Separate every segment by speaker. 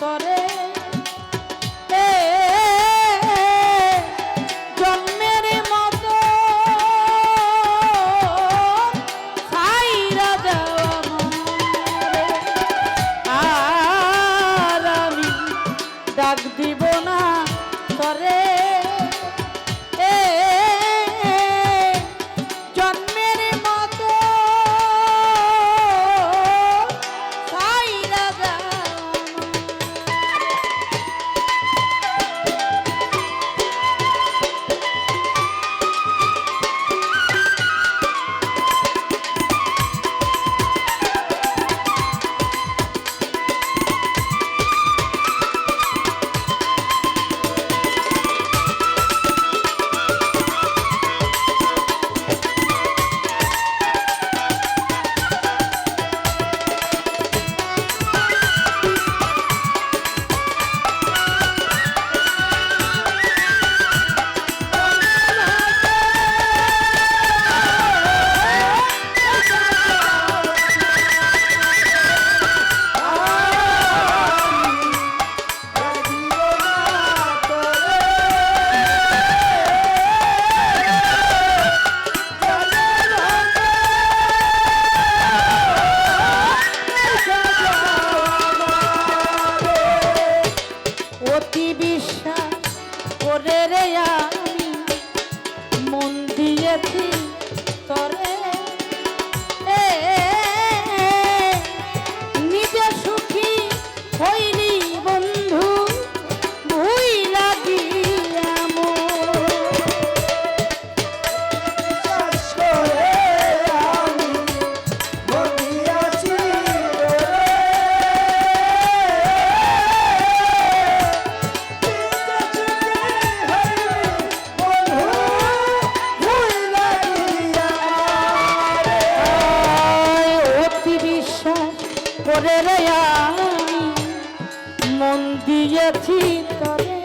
Speaker 1: তরে দিয়েছি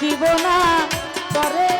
Speaker 1: দিব না। তরে